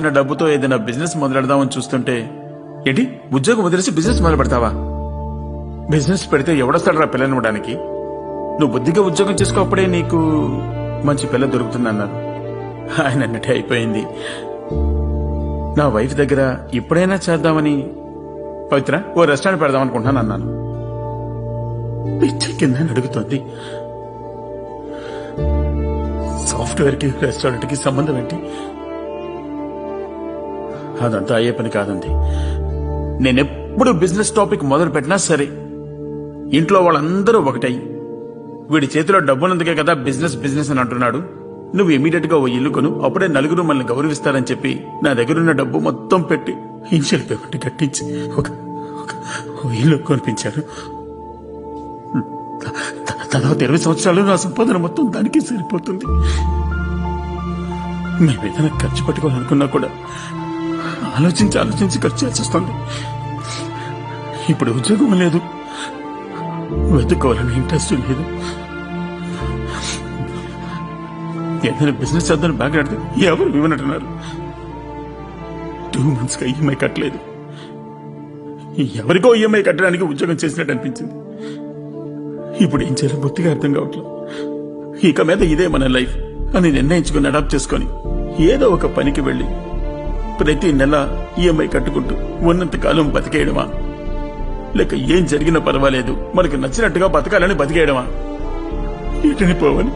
ఉన్న డబ్బుతో ఏదైనా బిజినెస్ మొదలెడదామని చూస్తుంటే ఏంటి ఉద్యోగం వదిలేసి బిజినెస్ మొదలు పెడతావా బిజినెస్ పెడితే ఎవడొస్తాడు రా పిల్లనివ్వడానికి నువ్వు బుద్ధిగా ఉద్యోగం చేసుకోకపోతే నీకు మంచి పిల్ల దొరుకుతుందన్నారు. ఆయన అన్నట్టే అయిపోయింది. నా వైఫ్ దగ్గర ఇప్పుడైనా చేద్దామని పవిత్ర ఓ రెస్టారెంట్ పెడదాం అనుకుంటున్నాను అన్నాను. పిచ్చి కింద అడుగుతోంది. సాఫ్ట్వేర్కి రెస్టారెంట్కి సంబంధం ఏంటి? అదంతా అయ్యే పని కాదండి. నేనెప్పుడు బిజినెస్ టాపిక్ మొదలు పెట్టినా సరే ఇంట్లో వాళ్ళందరూ ఒకటై. వీడి చేతిలో డబ్బున్నందుకే కదా బిజినెస్ బిజినెస్ అని అంటున్నాడు. నువ్వు ఇమీడియట్గా ఓ ఇల్లు కొను అప్పుడే నలుగురు మనల్ని గౌరవిస్తారని చెప్పి నా దగ్గరున్న డబ్బు మొత్తం పెట్టి ఇన్షియల్ పేమెంట్ కట్టించి ఒక ఇల్లు కొనిపించారు. తర్వాత ఇరవై సంవత్సరాలు నా సంపాదన మొత్తం దానికి సరిపోతుంది. మేము ఏదైనా ఖర్చు పెట్టుకోవాలనుకున్నా కూడా ఆలోచించి ఆలోచించి ఖర్చు చేయాల్సి వస్తుంది ఇప్పుడు ఉద్యోగం లేదు. వెతుక్కోవాలని ఇంట్రెస్ట్ లేదు. ఏదైనా బిజినెస్ చేద్దామని బ్యాగ్ అడితే ఎవరు ఇవ్వనట్టున్నారు? టూ మంత్స్గా ఈఎంఐ కట్టలేదు. ఎవరికో ఈఎంఐ కట్టడానికి ఉద్యోగం చేసినట్టు అనిపించింది. ఇప్పుడు ఏం చేయాలో బొత్తిగా అర్థం కావట్లేదు. ఇక మీద ఇదే మన లైఫ్ అని నిర్ణయించుకుని అడాప్ట్ చేసుకొని ఏదో ఒక పనికి వెళ్ళి ప్రతి నెల ఈఎంఐ కట్టుకుంటూ ఉన్నంత కాలం బతికేయడమా? లేక ఏం జరిగినా పర్వాలేదు. మనకు నచ్చినట్టుగా బతకాలని బతికేయడమా? ఇటని పోవాలి